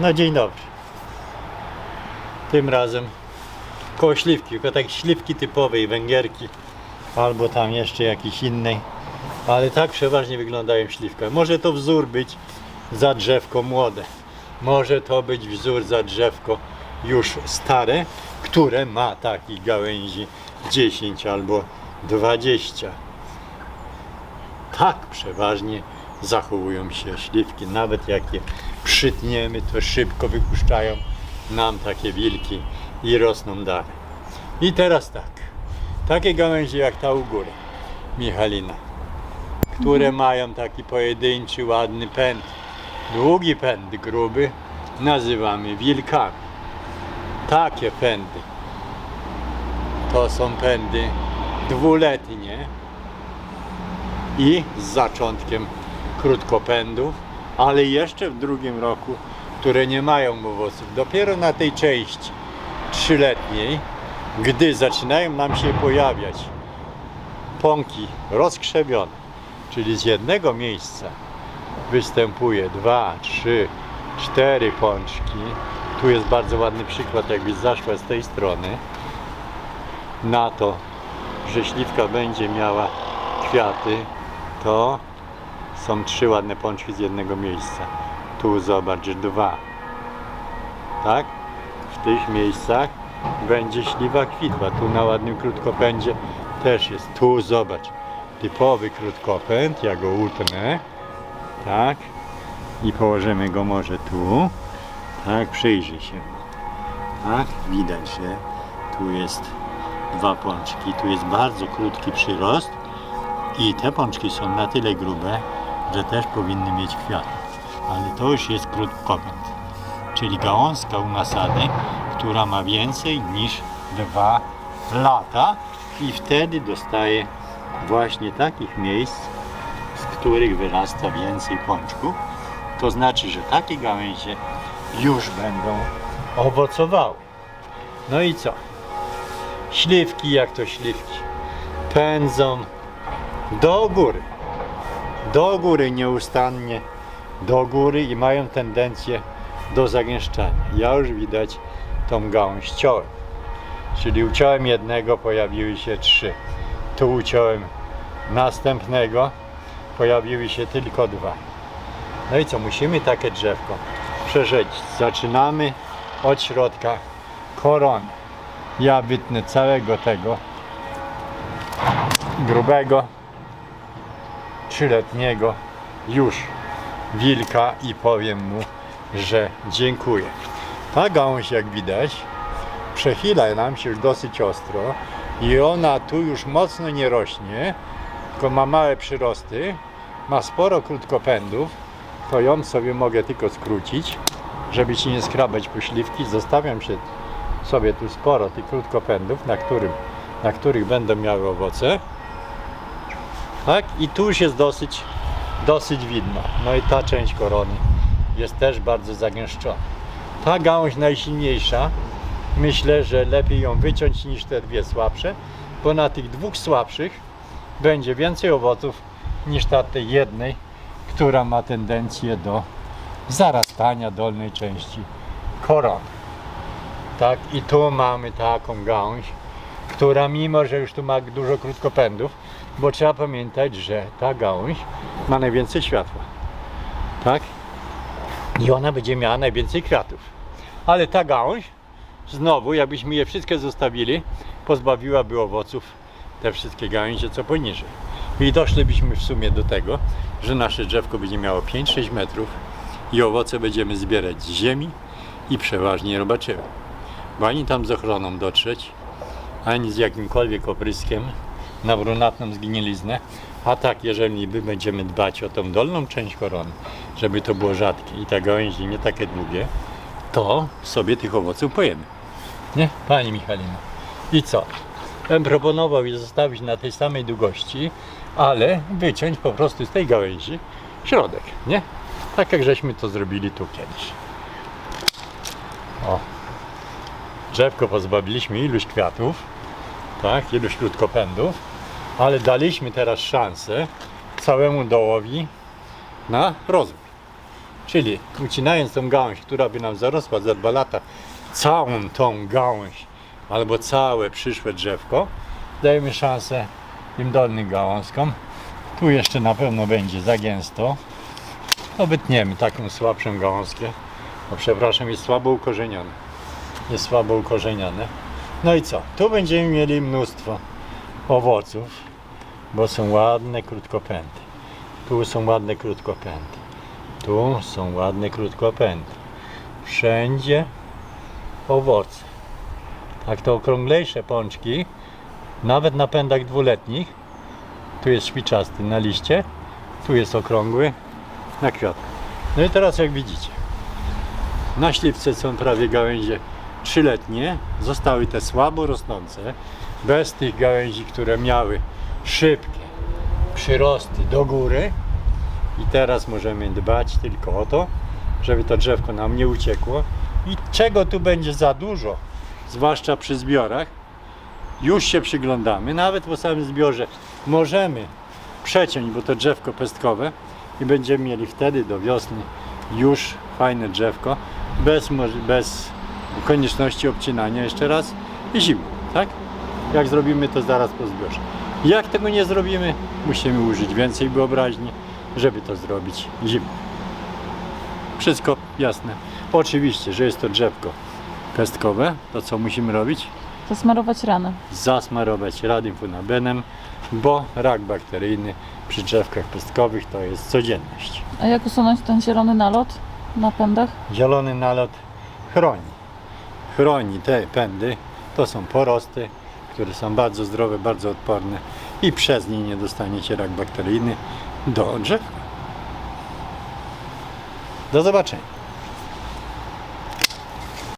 No dzień dobry. Tym razem koło śliwki, tylko tak śliwki typowej, węgierki albo tam jeszcze jakiejś innej. Ale tak przeważnie wyglądają śliwka. Może to wzór być za drzewko młode. Może to być wzór za drzewko już stare, które ma takich gałęzi 10 albo 20. Tak przeważnie zachowują się śliwki. Nawet jak je przytniemy, to szybko wypuszczają nam takie wilki i rosną dalej. I teraz tak. Takie gałęzie jak ta u góry, Michalina, które mają taki pojedynczy, ładny pęd, długi pęd, gruby, nazywamy wilkami. Takie pędy to są pędy dwuletnie i z zaczątkiem krótkopędów, ale jeszcze w drugim roku, które nie mają owoców. Dopiero na tej części trzyletniej, gdy zaczynają nam się pojawiać pąki rozkrzewione, czyli z jednego miejsca występuje dwa, trzy, cztery pączki. Tu jest bardzo ładny przykład, jakbyś zaszła z tej strony na to, że śliwka będzie miała kwiaty, to są trzy ładne pączki z jednego miejsca. Tu zobacz, dwa. Tak? W tych miejscach będzie śliwa kwitła. Tu na ładnym krótkopędzie też jest. Tu zobacz. Typowy krótkopęd. Ja go utnę. Tak. I położymy go może tu. Tak, przyjrzyj się. Tak, widać, że tu jest dwa pączki. Tu jest bardzo krótki przyrost. I te pączki są na tyle grube, że też powinny mieć kwiat. Ale to już jest krótkopęd, czyli gałązka u nasady, która ma więcej niż dwa lata i wtedy dostaje właśnie takich miejsc, z których wyrasta więcej pączków. To znaczy, że takie gałęzie już będą owocowały. No i co? Śliwki, jak to śliwki, pędzą do góry. Do góry nieustannie, do góry i mają tendencję do zagęszczania. Ja już widać tą gałąź ciąłem. Czyli uciąłem jednego, pojawiły się trzy. Tu uciąłem następnego, pojawiły się tylko dwa. No i co, musimy takie drzewko przerzedzić. Zaczynamy od środka korony. Ja wytnę całego tego grubego trzyletniego już wilka i powiem mu, że dziękuję. Ta gałąź, jak widać, przechyla nam się już dosyć ostro i ona tu już mocno nie rośnie, tylko ma małe przyrosty, ma sporo krótkopędów, to ją sobie mogę tylko skrócić, żeby ci nie skrabać pośliwki. Zostawiam się sobie tu sporo tych krótkopędów, na, którym, na których będą miały owoce. Tak? I tu już jest dosyć, dosyć widno. No i ta część korony jest też bardzo zagęszczona. Ta gałąź najsilniejsza, myślę, że lepiej ją wyciąć niż te dwie słabsze, bo na tych dwóch słabszych będzie więcej owoców niż na tej jednej, która ma tendencję do zarastania dolnej części korony. Tak, i tu mamy taką gałąź, która mimo, że już tu ma dużo krótkopędów, bo trzeba pamiętać, że ta gałąź ma najwięcej światła. Tak? I ona będzie miała najwięcej kwiatów. Ale ta gałąź, znowu, jakbyśmy je wszystkie zostawili, pozbawiłaby owoców te wszystkie gałęzie, co poniżej. I doszlibyśmy w sumie do tego, że nasze drzewko będzie miało 5-6 metrów i owoce będziemy zbierać z ziemi i przeważnie robaczymy. Bo ani tam z ochroną dotrzeć, ani z jakimkolwiek opryskiem na brunatną zgniliznę. A tak, jeżeli my będziemy dbać o tą dolną część korony, żeby to było rzadkie i te gałęzie nie takie długie, to sobie tych owoców pojemy. Nie, Pani Michalina. I co? Bym proponował je zostawić na tej samej długości, ale wyciąć po prostu z tej gałęzi środek, nie? Tak jak żeśmy to zrobili tu kiedyś. O. Drzewko pozbawiliśmy iluś kwiatów, tak, iluś krótkopędów, ale daliśmy teraz szansę całemu dołowi na rozwój. Czyli ucinając tą gałąź, która by nam zarosła za dwa lata, całą tą gałąź albo całe przyszłe drzewko, dajemy szansę tym dolnym gałązkom. Tu jeszcze na pewno będzie za gęsto. To wytniemy taką słabszą gałązkę. No przepraszam, jest słabo ukorzenione. Jest słabo ukorzenione. No i co? Tu będziemy mieli mnóstwo owoców, bo są ładne krótkopędy. Tu są ładne krótkopędy. Tu są ładne krótkopędy. Wszędzie owoce. Tak to okrąglejsze pączki, nawet na pędach dwuletnich, tu jest śpiczasty na liście, tu jest okrągły na kwiatku. No i teraz jak widzicie, na śliwce są prawie gałęzie trzyletnie, zostały te słabo rosnące, bez tych gałęzi, które miały szybkie przyrosty do góry. I teraz możemy dbać tylko o to, żeby to drzewko nam nie uciekło. I czego tu będzie za dużo, zwłaszcza przy zbiorach, już się przyglądamy. Nawet po samym zbiorze możemy przeciąć, bo to drzewko pestkowe i będziemy mieli wtedy do wiosny już fajne drzewko, bez, bez konieczności obcinania jeszcze raz i zimą, tak? Jak zrobimy to zaraz po zbiorze. Jak tego nie zrobimy, musimy użyć więcej wyobraźni, żeby to zrobić zimą. Wszystko jasne. Oczywiście, że jest to drzewko pestkowe, to co musimy robić? Zasmarować ranę. Zasmarować radymfunabenem, bo rak bakteryjny przy drzewkach pestkowych to jest codzienność. A jak usunąć ten zielony nalot na pędach? Zielony nalot chroni. Chroni te pędy. To są porosty, które są bardzo zdrowe, bardzo odporne i przez nie nie dostaniecie rak bakteryjny do drzewka. Do zobaczenia.